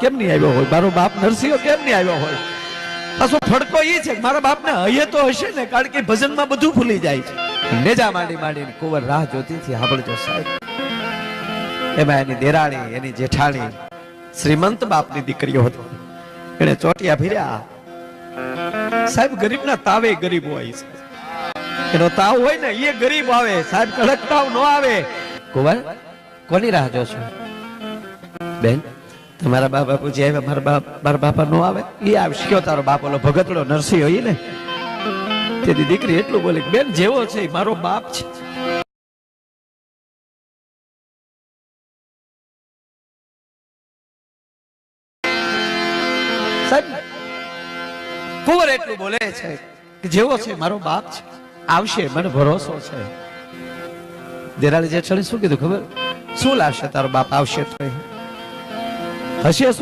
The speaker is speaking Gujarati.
કેમ નહીં આવ્યો હોય? મારો બાપ નરસિંહ કેમ નહીં આવ્યો હોય? પાછો ફડકો એ છે મારા બાપને હૈયે તો હશે ને, કારણ કે ભજનમાં બધું ભૂલી જાય છે. નેજા માંડી માંડીને કુંવર રાહ જોતી હતી સાહેબ. એમાં એની દેરાણી, એની જેઠાણી, શ્રીમંત બાપની દીકરીઓ હતી. એને ચોટિયા ફેર્યા. સાહેબ, ગરીબના તાવે ગરીબ હોય છે. એનો તાવ હોય ને એ ગરીબ આવે. સાહેબ કડક તાવ નો આવે. કુંવર, કોની રાહ જોશો? બેન? તમારા બા બાપુજી આવે મારા બાપ, મારા બાપા નો આવે એ આવશે. કયો તારો બાપ ઓલો ભગતડો નરસિંહ હોય ને તેથી દીકરી એટલું બોલી બેન, જેવો છે મારો બાપ છે. કુંવર એટલું બોલે છે કે, જેવો છે મારો બાપ છે. આવશે, મને ભરોસો છે. દેરાણી જેઠાણી શું કીધું ખબર? શું લાવશે તારો બાપ? આવશે તો હશે શું